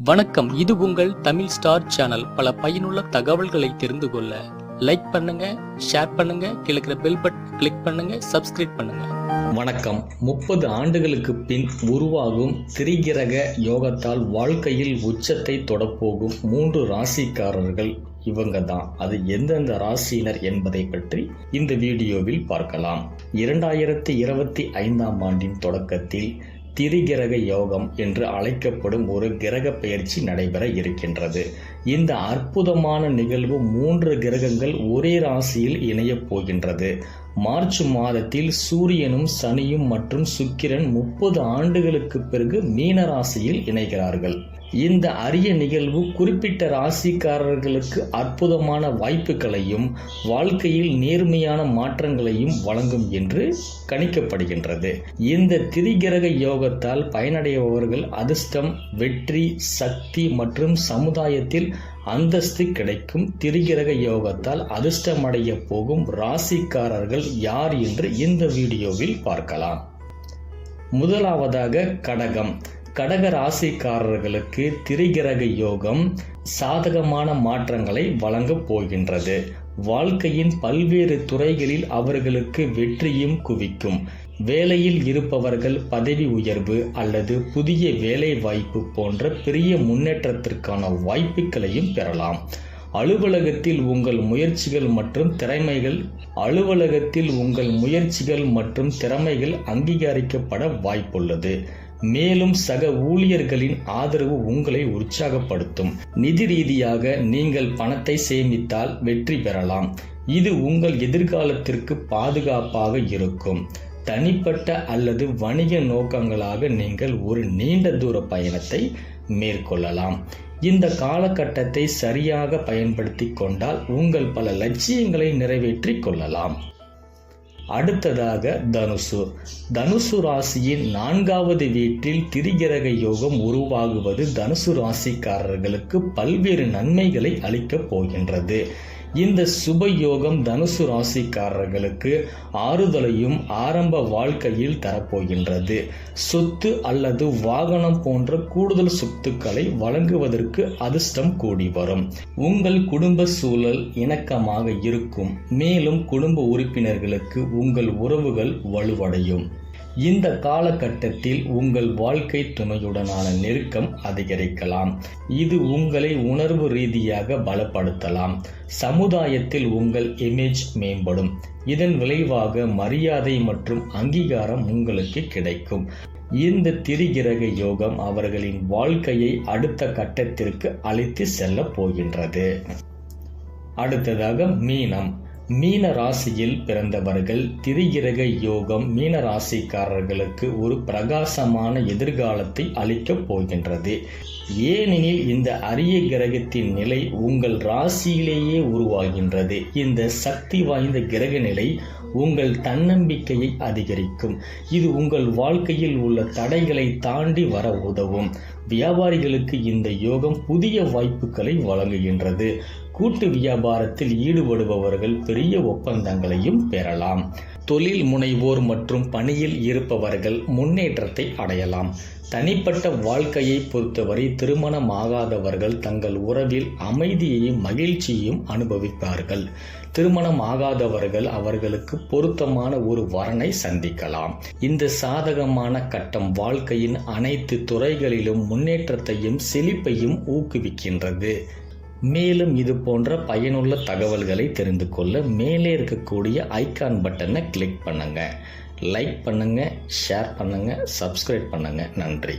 வணக்கம். இது உங்கள் தமிழ் ஸ்டார் சேனல். பல பயனுள்ள தகவல்களை தெரிந்து கொள்ள லைக் பண்ணுங்க ஷேர் பண்ணுங்க கிழக்கிற பெல் பட்டன் கிளிக் பண்ணுங்க சப்ஸ்கிரைப் பண்ணுங்க. வணக்கம். முப்பது ஆண்டுகளுக்கு பின் உருவாகும் திரிகிரக யோகத்தால் வாழ்க்கையில் உச்சத்தை தொடப்போகும் மூன்று ராசிக்காரர்கள் இவங்க தான் அது எந்தெந்த ராசியினர் என்பதை பற்றி இந்த வீடியோவில் பார்க்கலாம். இரண்டாயிரத்தி இருபத்தி ஐந்தாம் ஆண்டின் தொடக்கத்தில் திரிகிரக யோகம் என்று அழைக்கப்படும் ஒரு கிரக பெயர்ச்சி நடைபெற இருக்கின்றது. இந்த அற்புதமான நிகழ்வு மூன்று கிரகங்கள் ஒரே ராசியில் இணையப் போகின்றது. மார்ச் மாதத்தில் சூரியனும் சனியும் மற்றும் சுக்கிரன் முப்பது ஆண்டுகளுக்கு பிறகு மீன ராசியில் இணைகிறார்கள். இந்த அரிய நிகழ்வு குறிப்பிட்ட ராசிக்காரர்களுக்கு அற்புதமான வாய்ப்புகளையும் வாழ்க்கையில் நேர்மையான மாற்றங்களையும் வழங்கும் என்று கணிக்கப்படுகின்றது. இந்த திரிகிரக யோகத்தால் பயனடைபவர்கள் அதிர்ஷ்டம் வெற்றி சக்தி மற்றும் சமுதாயத்தில் அந்தஸ்து கிடைக்கும். திரிகிரக யோகத்தால் அதிர்ஷ்டமடைய போகும் ராசிக்காரர்கள் யார் என்று இந்த வீடியோவில் பார்க்கலாம். முதலாவதாக கடகம். கடக ராசிக்காரர்களுக்கு திரிகிரக யோகம் சாதகமான மாற்றங்களை வழங்கப் போகின்றது. வாழ்க்கையின் பல்வேறு துறைகளில் அவர்களுக்கு வெற்றியும் குவிக்கும். வேலையில் இருப்பவர்கள் பதவி உயர்வு அல்லது புதிய வேலை வாய்ப்பு போன்ற பெரிய முன்னேற்றத்திற்கான வாய்ப்புகளையும் பெறலாம். அலுவலகத்தில் உங்கள் முயற்சிகள் மற்றும் திறமைகள் அலுவலகத்தில் உங்கள் முயற்சிகள் மற்றும் திறமைகள் அங்கீகரிக்கப்பட வாய்ப்புள்ளது. மேலும் சக ஊழியர்களின் ஆதரவு உங்களை உற்சாகப்படுத்தும். நிதி ரீதியாக நீங்கள் பணத்தை சேமித்தால் வெற்றி பெறலாம். இது உங்கள் எதிர்காலத்திற்கு பாதுகாப்பாக இருக்கும். தனிப்பட்ட அல்லது வணிக நோக்கங்களாக நீங்கள் ஒரு நீண்ட தூர பயணத்தை மேற்கொள்ளலாம். இந்த காலகட்டத்தை சரியாக பயன்படுத்தி கொண்டால் உங்கள் பல லட்சியங்களை நிறைவேற்றிக் கொள்ளலாம். அடுத்ததாக தனுசு. தனுசு ராசியின் நான்காவது வீட்டில் திரிகிரக யோகம் உருவாகுவது தனுசு ராசிக்காரர்களுக்கு பல்வேறு நன்மைகளை அளிக்கப் போகின்றது. இந்த சுப யோகம் தனுசு ராசிக்காரர்களுக்கு ஆறுதலையும் ஆரம்ப வாழ்க்கையில் தரப்போகின்றது. சொத்து அல்லது வாகனம் போன்ற கூடுதல் சொத்துக்களை வழங்குவதற்கு அதிர்ஷ்டம் கூடி வரும். உங்கள் குடும்ப சூழல் இணக்கமாக இருக்கும். மேலும் குடும்ப உறுப்பினர்களுக்கு உங்கள் உறவுகள் வலுவடையும். இந்த காலகட்டத்தில் உங்கள் வாழ்க்கை துணையுடனான நெருக்கம் அதிகரிக்கலாம். இது உங்களை உணர்வு ரீதியாக பலப்படுத்தலாம். சமுதாயத்தில் உங்கள் இமேஜ் மேம்படும். இதன் விளைவாக மரியாதை மற்றும் அங்கீகாரம் உங்களுக்கு கிடைக்கும். இந்த திரிகிரக யோகம் அவர்களின் வாழ்க்கையை அடுத்த கட்டத்திற்கு அழைத்து செல்ல போகின்றது. அடுத்ததாக மீனம். மீன ராசியில் பிறந்தவர்கள் திரிகிரக யோகம் மீன ராசிக்காரர்களுக்கு ஒரு பிரகாசமான எதிர்காலத்தை அளிக்கப் போகின்றது. ஏனெனில் இந்த அரிய கிரகத்தின் நிலை உங்கள் ராசியிலேயே உருவாகின்றது. இந்த சக்தி வாய்ந்த கிரக நிலை உங்கள் தன்னம்பிக்கையை அதிகரிக்கும். இது உங்கள் வாழ்க்கையில் உள்ள தடைகளை தாண்டி வர உதவும். வியாபாரிகளுக்கு இந்த யோகம் புதிய வாய்ப்புகளை வழங்குகின்றது. கூட்டு வியாபாரத்தில் ஈடுபடுபவர்கள் பெரிய ஒப்பந்தங்களையும் பெறலாம். தொழில் முனைவோர் மற்றும் பணியில் இருப்பவர்கள் முன்னேற்றத்தை அடையலாம். தனிப்பட்ட வாழ்க்கையை பொறுத்தவரை திருமணமாகாதவர்கள் தங்கள் உறவில் அமைதியையும் மகிழ்ச்சியையும் அனுபவிப்பார்கள். திருமணம் ஆகாதவர்கள் அவர்களுக்கு பொருத்தமான ஒரு வரனை சந்திக்கலாம். இந்த சாதகமான கட்டம் வாழ்க்கையின் அனைத்து துறைகளிலும் முன்னேற்றத்தையும் செழிப்பையும் ஊக்குவிக்கின்றது. மேலும் இது போன்ற பயனுள்ள தகவல்களை தெரிந்து கொள்ள மேலே இருக்கக்கூடிய ஐகான் பட்டனை கிளிக் பண்ணுங்கள் லைக் பண்ணுங்கள் ஷேர் பண்ணுங்கள் சப்ஸ்கிரைப் பண்ணுங்கள் நன்றி.